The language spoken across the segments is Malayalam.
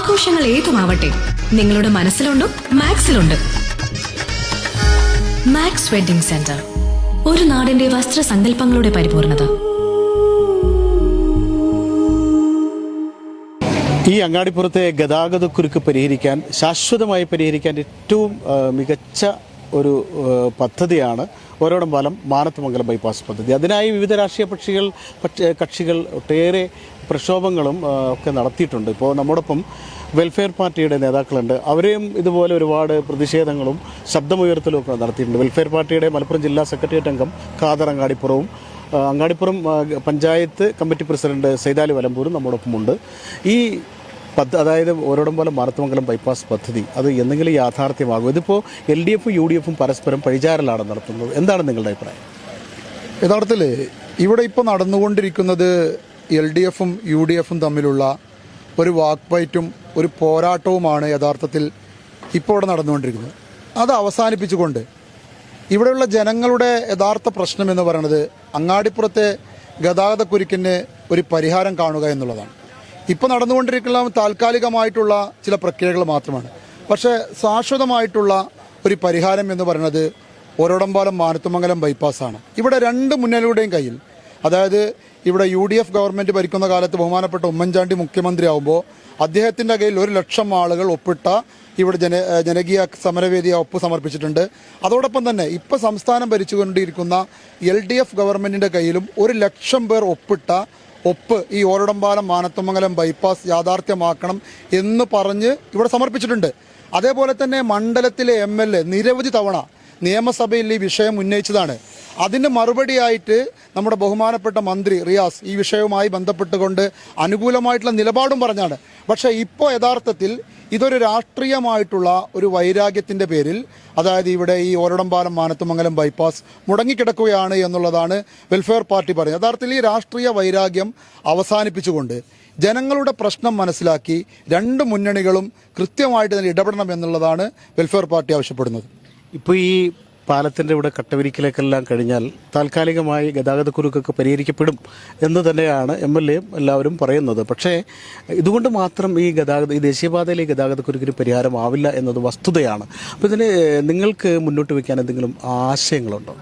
ആഘോഷങ്ങൾ ഏതുമാവട്ടെ നിങ്ങളുടെ മനസ്സിലുണ്ടോ മാക്സിലുണ്ട്. മാക്സ് വെഡിംഗ് സെന്റർ ഒരു നാടിന്റെ വസ്ത്രസങ്കല്പങ്ങളുടെ പരിപൂർണത. ഈ അങ്ങാടിപ്പുറത്തെ ഗതാഗതക്കുരുക്ക് പരിഹരിക്കാൻ ശാശ്വതമായി പരിഹരിക്കാൻ ഏറ്റവും മികച്ച ഒരു പദ്ധതിയാണ്. ഓരോടം പാലം മാനത്തുമംഗലം ബൈപ്പാസ് പദ്ധതി. അതിനായി വിവിധ രാഷ്ട്രീയ പക്ഷികൾ പക്ഷ- കക്ഷികൾ ഒട്ടേറെ പ്രക്ഷോഭങ്ങളും ഒക്കെ നടത്തിയിട്ടുണ്ട്. ഇപ്പോൾ നമ്മോടൊപ്പം വെൽഫെയർ പാർട്ടിയുടെ നേതാക്കളുണ്ട്. അവരെയും ഇതുപോലെ ഒരുപാട് പ്രതിഷേധങ്ങളും ശബ്ദമുയർത്തലും ഒക്കെ നടത്തിയിട്ടുണ്ട്. വെൽഫെയർ പാർട്ടിയുടെ മലപ്പുറം ജില്ലാ സെക്രട്ടേറിയറ്റ് അംഗം ഖാദർ അങ്ങാടിപ്പുറവും അങ്ങാടിപ്പുറം പഞ്ചായത്ത് കമ്മിറ്റി പ്രസിഡന്റ് സൈതാലി വലമ്പൂരും നമ്മോടൊപ്പമുണ്ട്. ഈ പദ്ധ അതായത് ഓരോടംപോലെ മാർത്തമംഗലം ബൈപ്പാസ് പദ്ധതി അത് എന്തെങ്കിലും യാഥാർത്ഥ്യമാകും ഇതിപ്പോൾ എൽ ഡി എഫും യു ഡി എഫും പരസ്പരം പഴിചാരലാണ് നടത്തുന്നത്. എന്താണ് നിങ്ങളുടെ അഭിപ്രായം? യഥാർത്ഥത്തിൽ ഇവിടെ ഇപ്പോൾ നടന്നുകൊണ്ടിരിക്കുന്നത് എൽ ഡി എഫും യു ഡി എഫും തമ്മിലുള്ള ഒരു വാക്പയറ്റും ഒരു പോരാട്ടവുമാണ് യഥാർത്ഥത്തിൽ ഇപ്പോൾ ഇവിടെ നടന്നുകൊണ്ടിരിക്കുന്നത്. അത് അവസാനിപ്പിച്ചുകൊണ്ട് ഇവിടെയുള്ള ജനങ്ങളുടെ യഥാർത്ഥ പ്രശ്നം എന്ന് പറയുന്നത് അങ്ങാടിപ്പുറത്തെ ഗതാഗതക്കുരുക്കിന് ഒരു പരിഹാരം കാണുക എന്നുള്ളതാണ്. ഇപ്പോൾ നടന്നുകൊണ്ടിരിക്കുന്ന താൽക്കാലികമായിട്ടുള്ള ചില പ്രക്രിയകൾ മാത്രമാണ്. പക്ഷേ ശാശ്വതമായിട്ടുള്ള ഒരു പരിഹാരം എന്ന് പറയുന്നത് ഒരോടമ്പാലം മാനത്തുമംഗലം ബൈപ്പാസാണ്. ഇവിടെ രണ്ട് മുന്നണികളുടെയും കയ്യിൽ അതായത് ഇവിടെ യു ഡി എഫ് ഗവൺമെന്റ് ഭരിക്കുന്ന കാലത്ത് ബഹുമാനപ്പെട്ട ഉമ്മൻചാണ്ടി മുഖ്യമന്ത്രിയാവുമ്പോൾ അദ്ദേഹത്തിന്റെ കയ്യിൽ ഒരു ലക്ഷം ആളുകൾ ഒപ്പിട്ട ഇവിടെ ജന ജനകീയ സമരവേദി ഒപ്പ് സമർപ്പിച്ചിട്ടുണ്ട്. അതോടൊപ്പം തന്നെ ഇപ്പോൾ സംസ്ഥാനം ഭരിച്ചുകൊണ്ടിരിക്കുന്ന എൽ ഡി എഫ് ഗവൺമെന്റിന്റെ കയ്യിലും ഒരു ലക്ഷം പേർ ഒപ്പിട്ട ഒപ്പ് ഈ ഓരടമ്പാലം മാനത്തുമംഗലം ബൈപ്പാസ് യാഥാർത്ഥ്യമാക്കണം എന്ന് പറഞ്ഞ് ഇവിടെ സമർപ്പിച്ചിട്ടുണ്ട്. അതേപോലെ തന്നെ മണ്ഡലത്തിലെ എം എൽ എ നിരവധി തവണ നിയമസഭയിൽ ഈ വിഷയം ഉന്നയിച്ചതാണ്. അതിന് മറുപടിയായിട്ട് നമ്മുടെ ബഹുമാനപ്പെട്ട മന്ത്രി റിയാസ് ഈ വിഷയവുമായി ബന്ധപ്പെട്ടുകൊണ്ട് അനുകൂലമായിട്ടുള്ള നിലപാടും പറഞ്ഞാണ്. പക്ഷേ ഇപ്പോൾ യഥാർത്ഥത്തിൽ ഇതൊരു രാഷ്ട്രീയമായിട്ടുള്ള ഒരു വൈരാഗ്യത്തിന്റെ പേരിൽ അതായത് ഇവിടെ ഈ ഓരടമ്പാലം മാനത്തുമംഗലം ബൈപ്പാസ് മുടങ്ങിക്കിടക്കുകയാണ് എന്നുള്ളതാണ് വെൽഫെയർ പാർട്ടി പറയുന്നത്. യഥാർത്ഥത്തിൽ ഈ രാഷ്ട്രീയ വൈരാഗ്യം അവസാനിപ്പിച്ചുകൊണ്ട് ജനങ്ങളുടെ പ്രശ്നം മനസ്സിലാക്കി രണ്ട് മുന്നണികളും കൃത്യമായിട്ട് ഇതിൽ ഇടപെടണം എന്നുള്ളതാണ് വെൽഫെയർ പാർട്ടി ആവശ്യപ്പെടുന്നത്. ഇപ്പോൾ ഈ പാലത്തിന്റെ ഇവിടെ കട്ടവിരിക്കലേക്കെല്ലാം കഴിഞ്ഞാൽ താൽക്കാലികമായി ഗതാഗതക്കുരുക്കൊക്കെ പരിഹരിക്കപ്പെടും എന്ന് തന്നെയാണ് എം എൽ എയും എല്ലാവരും പറയുന്നത്. പക്ഷേ ഇതുകൊണ്ട് മാത്രം ഈ ഗതാഗത ഈ ദേശീയപാതയിലെ ഈ ഗതാഗതക്കുരുക്കിന് പരിഹാരമാവില്ല എന്നത് വസ്തുതയാണ്. അപ്പോൾ ഇതിന് നിങ്ങൾക്ക് മുന്നോട്ട് വയ്ക്കാൻ എന്തെങ്കിലും ആശയങ്ങളുണ്ടോ?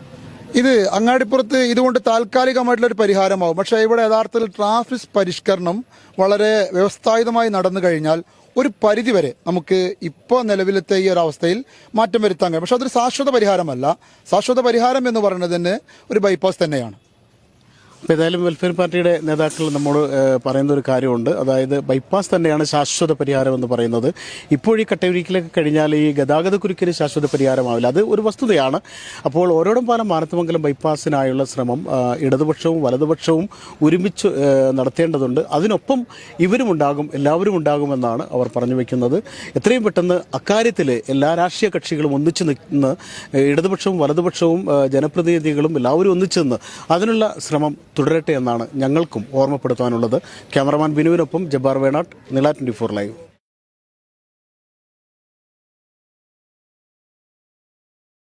ഇത് അങ്ങാടിപ്പുറത്ത് ഇതുകൊണ്ട് താൽക്കാലികമായിട്ടുള്ളൊരു പരിഹാരമാവും. പക്ഷേ ഇവിടെ യഥാർത്ഥത്തിൽ ട്രാഫിക് പരിഷ്കരണം വളരെ വ്യവസ്ഥാപിതമായി നടന്നു കഴിഞ്ഞാൽ ഒരു പരിധിവരെ നമുക്ക് ഇപ്പോൾ നിലവിലത്തെ ഈ ഒരു അവസ്ഥയിൽ മാറ്റം വരുത്താൻ കഴിയും. പക്ഷെ അതൊരു ശാശ്വത പരിഹാരമല്ല. ശാശ്വത പരിഹാരം എന്ന് പറയുന്നത് തന്നെ ഒരു ബൈപ്പാസ് തന്നെയാണ്. അപ്പോൾ ഏതായാലും വെൽഫെയർ പാർട്ടിയുടെ നേതാക്കൾ നമ്മോട് പറയുന്ന ഒരു കാര്യമുണ്ട്. അതായത് ബൈപ്പാസ് തന്നെയാണ് ശാശ്വത പരിഹാരം എന്ന് പറയുന്നത്. ഇപ്പോൾ ഈ കട്ടയൊരിക്കലൊക്കെ കഴിഞ്ഞാൽ ഈ ഗതാഗതക്കുരുക്കിന് ശാശ്വത പരിഹാരമാവില്ല. അത് ഒരു വസ്തുതയാണ്. അപ്പോൾ ഓരോടും പാലം മാനത്തുമംഗലം ബൈപ്പാസിനായുള്ള ശ്രമം ഇടതുപക്ഷവും വലതുപക്ഷവും ഒരുമിച്ച് നടത്തേണ്ടതുണ്ട്. അതിനൊപ്പം ഇവരും ഉണ്ടാകും എല്ലാവരും ഉണ്ടാകുമെന്നാണ് അവർ പറഞ്ഞു വെക്കുന്നത്. എത്രയും പെട്ടെന്ന് അക്കാര്യത്തിൽ എല്ലാ രാഷ്ട്രീയ കക്ഷികളും ഒന്നിച്ചു നിന്ന് ഇടതുപക്ഷവും വലതുപക്ഷവും ജനപ്രതിനിധികളും എല്ലാവരും ഒന്നിച്ചു നിന്ന് അതിനുള്ള ശ്രമം തുടരട്ടെ എന്നാണ് ഞങ്ങൾക്കും ഓർമ്മപ്പെടുത്താനുള്ളത്. ക്യാമറമാൻ ബിനുവിനൊപ്പം ജബ്ബാർ വേണാട്ട് നില ട്വന്റി ഫോർ ലൈവ്.